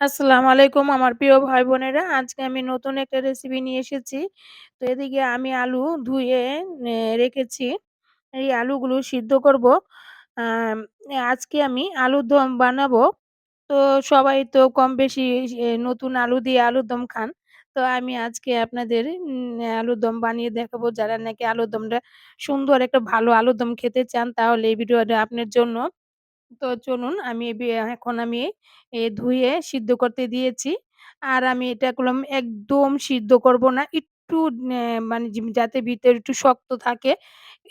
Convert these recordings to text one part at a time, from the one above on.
আসসালামু আলাইকুম আমার প্রিয় ভাই বোনেরা। আজকে আমি নতুন একটা রেসিপি নিয়ে এসেছি। তো এদিকে আমি আলু ধুয়ে রেখেছি। এই আলুগুলো সিদ্ধ করব। আজকে আমি আলুর দম বানাবো। তো সবাই তো কম বেশি নতুন আলু দিয়ে আলুর দম খান। তো আমি আজকে আপনাদের আলুর দম বানিয়ে দেখাবো। যারা নাকি আলুর দমটা সুন্দর একটা ভালো আলুর দম খেতে চান তাহলে এই ভিডিওটা আপনার জন্য। তো চলুন আমি এখন আমি এ ধুয়ে সিদ্ধ করতে দিয়েছি। আর আমি এটা করলাম একদম সিদ্ধ করব না। একটু মানে যাতে ভিতরে একটু শক্ত থাকে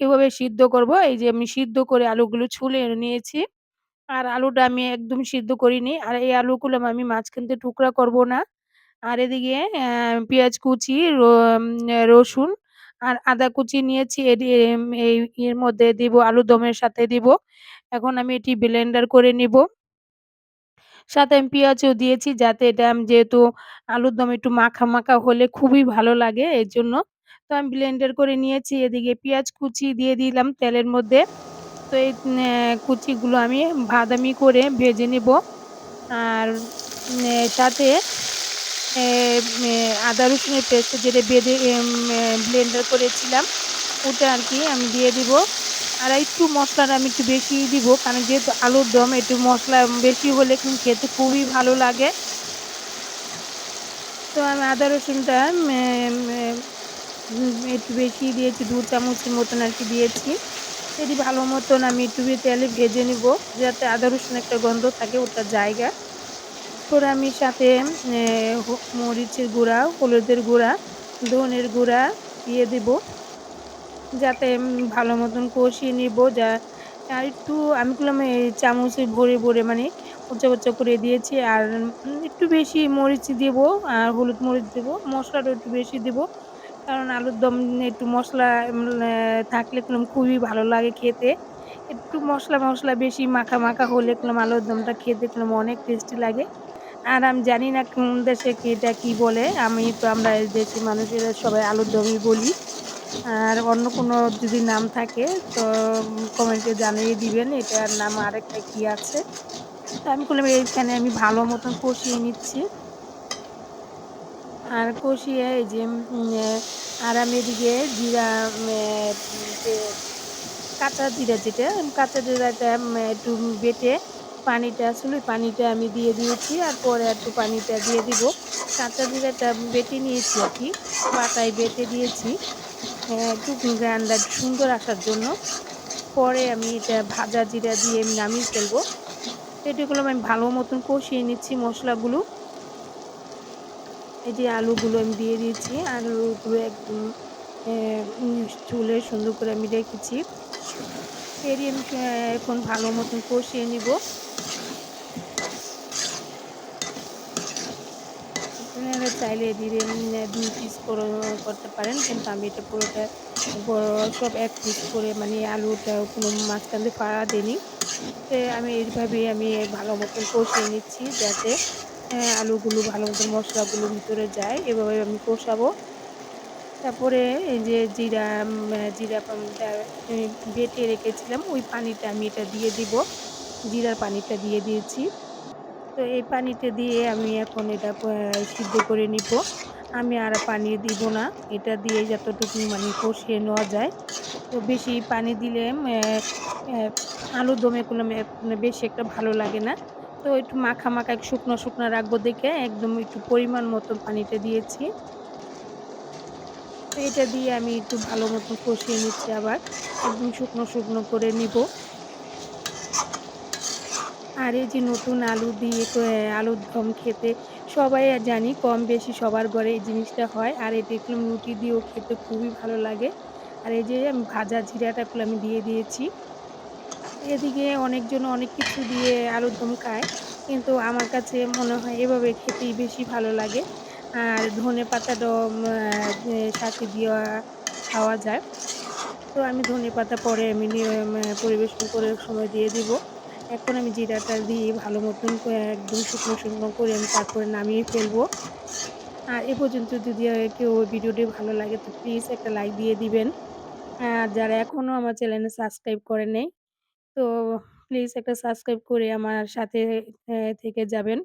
এভাবে সিদ্ধ করব। এই যে আমি সিদ্ধ করে আলুগুলো ছুলে নিয়েছি। আর আলুটা আমি একদম সিদ্ধ করিনি। আর এই আলুগুলো আমি মাঝখান দিয়ে টুকরা করব না। আর এদিকে পেঁয়াজ কুচি, র রসুন আর আদা কুচি নিয়েছি। এম এই এর মধ্যে দিব আলুর দমের সাথে দিব। এখন আমি এটি ব্লেন্ডার করে নিব। সাথে আমি পেঁয়াজও দিয়েছি যাতে এটা আমি যেহেতু আলুর দম একটু মাখা, মাখা হলে খুবই ভালো লাগে এর জন্য তো আমি ব্লেন্ডার করে নিয়েছি। এদিকে পেঁয়াজ কুচি দিয়ে দিলাম তেলের মধ্যে। তো এই কুচিগুলো আমি বাদামি করে ভেজে নিব। আর সাথে আদা রসুনের পেস্ট যেটা বেঁধে ব্লেন্ডার করেছিলাম ওটা আর কি আমি দিয়ে দিব। আর একটু মসলাটা আমি একটু বেশিই দিব। কারণ যেহেতু আলুর দম একটু মশলা বেশি হলে কিন্তু খেতে খুবই ভালো লাগে। তো আমি আদা রসুনটা একটু বেশিই দিয়েছি ২ চামচের মতন আর কি দিয়েছি। এটি ভালো মতন আমি একটু তেলে ভেজে নিব যাতে আদা রসুন একটা গন্ধ থাকে ওটা জায়গা পরে আমি সাথে মরিচের গুঁড়া, হলুদের গুঁড়া, ধনের গুঁড়া দিয়ে দিব। যাতে ভালো মতন কষিয়ে নিব যা আর একটু আমি করলাম এই চামচে ভরে, ভরে মানে উচ্চা, উচ্চা করে দিয়েছি। আর একটু বেশি মরিচ দিব আর হলুদ মরিচ দিব। মশলাটা একটু বেশি দিব। কারণ আলুর দম একটু মশলা থাকলে করলাম খুবই ভালো লাগে খেতে। একটু মশলা মশলা বেশি মাখা, মাখা হলে করলাম আলুর দমটা খেতে করলাম অনেক টেস্টি লাগে। আর আমি জানি না কোন দেশে এটা কি বলে? আমি তো আমরা এই দেশি মানুষেরা সবাই আলুর দমই বলি। আর অন্য কোনো যদি নাম থাকে তো কমেন্টে জানিয়ে দিবেন এটার নাম আরেকটা কি আছে। তো আমি করলাম এইখানে আমি ভালো মতন কষিয়ে নিচ্ছি। আর কষিয়ে এই যে আর আমি এদিকে জিরা যে কাঁচা জিরা যেটা, কাঁচা জিরাটা একটু বেটে পানিটা আসলে পানিটা আমি দিয়ে দিয়েছি। আর পরে একটু পানিটা দিয়ে দিব। কাঁচা জিরাটা বেটে নিয়েছি আর কি পাটায় বেটে দিয়েছি। হ্যাঁ, একটু একটু সুন্দর আসার জন্য। পরে আমি এটা ভাজা জিরা দিয়ে আমি নামিয়ে ফেলব। তো এটা করলাম আমি ভালো মতন কষিয়ে নিচ্ছি মশলাগুলো এই যে আলুগুলো আমি দিয়ে দিয়েছি। আলুগুলো একদম চুলে সুন্দর করে আমি রেখেছি। এরই আমি এখন ভালো মতন কষিয়ে নিব। আপনারা চাইলে উম ২ পিস করতে পারেন। কিন্তু আমি এটা পুরোটা সব এক পিস করে মানে আলুটা কোনো মাঝখান দিয়ে ফাড়া দেইনি। তো আমি এইভাবেই আমি ভালো মতন কষিয়ে নিচ্ছি যাতে অ্যা আলুগুলো ভালো মতন মশলাগুলো ভিতরে যায়। এভাবে আমি কষাবো। তারপরে এই যে জিরা জিরা বেটে রেখেছিলাম, ওই পানিটা আমি এটা দিয়ে দিব। জিরার পানিটা দিয়ে দিয়েছি। তো এই পানিতে দিয়ে আমি এখন এটা সিদ্ধ করে নিব। আমি আর পানি দিব না। এটা দিয়ে যতটুকু মানে কষিয়ে নেওয়া যায়। তো বেশি পানি দিলে আলুর দমে কোনো বেশি একটা ভালো লাগে না। তো একটু মাখা, মাখা শুকনো শুকনো রাখব দেখে একদম একটু পরিমাণ মতো পানিটা দিয়েছি। তো এটা দিয়ে আমি একটু ভালো মতো কষিয়ে নিচ্ছি আবার। একদম শুকনো, শুকনো করে নিব। আর এই যে নতুন আলু দিয়ে আলুর দম খেতে সবাই জানি কম বেশি সবার ঘরে এই জিনিসটা হয়। আর এটা দেখলাম রুটি দিয়েও খেতে খুবই ভালো লাগে। আর এই যে ভাজা জিরাটা করলাম আমি দিয়ে দিয়েছি। এদিকে অনেকজন অনেক কিছু দিয়ে আলুর দম খায়। কিন্তু আমার কাছে মনে হয় এভাবে খেতেই বেশি ভালো লাগে। আর ধনেপাতাটাও ম্যা এ, সাথে দেওয়া খাওয়া যায়। তো আমি ধনেপাতা পরে আমি পরিবেশন করার সময় দিয়ে দিব। এখন আমি জিরাটা দিয়ে ভালো মতন ক একদম শুকনো, শুকনো করে আমি তারপরে নামিয়ে ফেলব। আর এ পর্যন্ত যদি কেউ ভিডিওটি ভালো লাগে তো প্লিজ একটা লাইক দিয়ে দিবেন। আর যারা এখনও আমার চ্যানেলে সাবস্ক্রাইব করেন নাই তো প্লিজ একটা সাবস্ক্রাইব করে আমার সাথে থেকে যাবেন।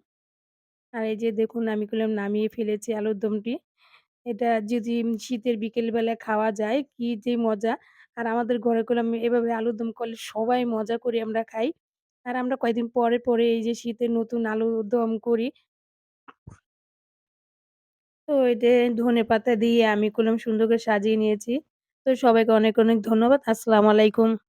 আর এই যে দেখুন আমি করলাম নামিয়ে ফেলেছি আলুর দমটি। এটা যদি শীতের বিকেল বেলায় খাওয়া যায় কি যে মজা! আর আমাদের ঘরে করলাম এভাবে আলুর দম করলে সবাই মজা করে আমরা খাই। আর আমরা কয়েকদিন পরে, পরে এই যে শীতে নতুন আলু দম করি। তো এটা ধনে পাতা দিয়ে আমি করলাম সুন্দর করে সাজিয়ে নিয়েছি। তো সবাইকে অনেক, অনেক ধন্যবাদ। আসসালামু আলাইকুম।